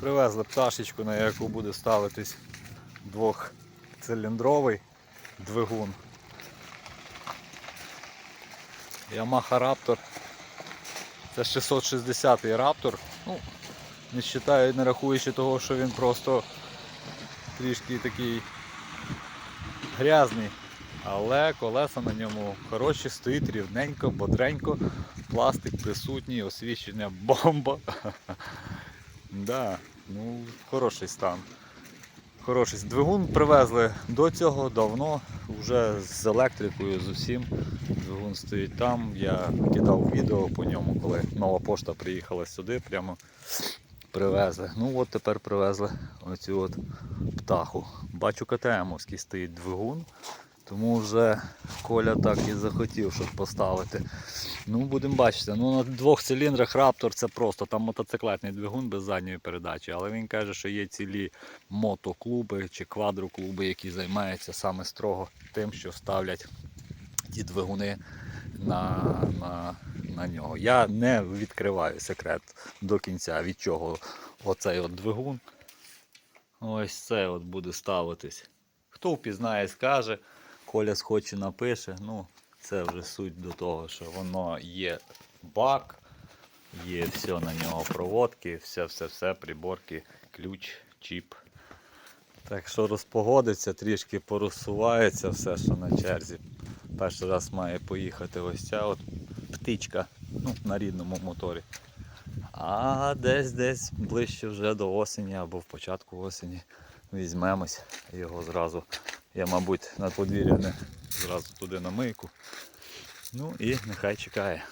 Привезли пташечку, на яку буде ставитись двохциліндровий двигун. Yamaha Raptor. Це 660 Raptor. Ну, не вважаю, не рахуючи того, що він просто трішки такий грязний. Але колеса на ньому хороші, стоїть рівненько, бодренько, пластик присутній, освіщення бомба. Да, ну, хороший стан. Хороший двигун привезли до цього давно, вже з електрикою, з усім. Двигун стоїть там. Я кидав відео по ньому, коли нова пошта приїхала сюди, прямо привезли. Ну от тепер привезли оцю от птаху. Бачу КТМовський стоїть двигун. Тому вже Коля так і захотів, щоб поставити. Ну, будемо бачити. Ну, на двох циліндрах Raptor це просто там мотоциклетний двигун без задньої передачі. Але він каже, що є цілі мотоклуби чи квадроклуби, які займаються саме строго тим, що ставлять ті двигуни на, на, на нього. Я не відкриваю секрет до кінця, від чого оцей от двигун. Ось це от буде ставитись. Хто впізнає, скаже. Коля схоче напише. Ну, це вже суть до того, що воно є бак, є все на нього проводки, все-все-все, приборки, ключ, чіп. Так що розпогодиться, трішки порозсувається все, що на черзі. Перший раз має поїхати ось ця от птичка ну, на рідному моторі. А десь десь ближче вже до осені або в початку осені візьмемось його зразу. Я, мабуть, на подвір'я не зразу туди на мийку. Ну і нехай чекає.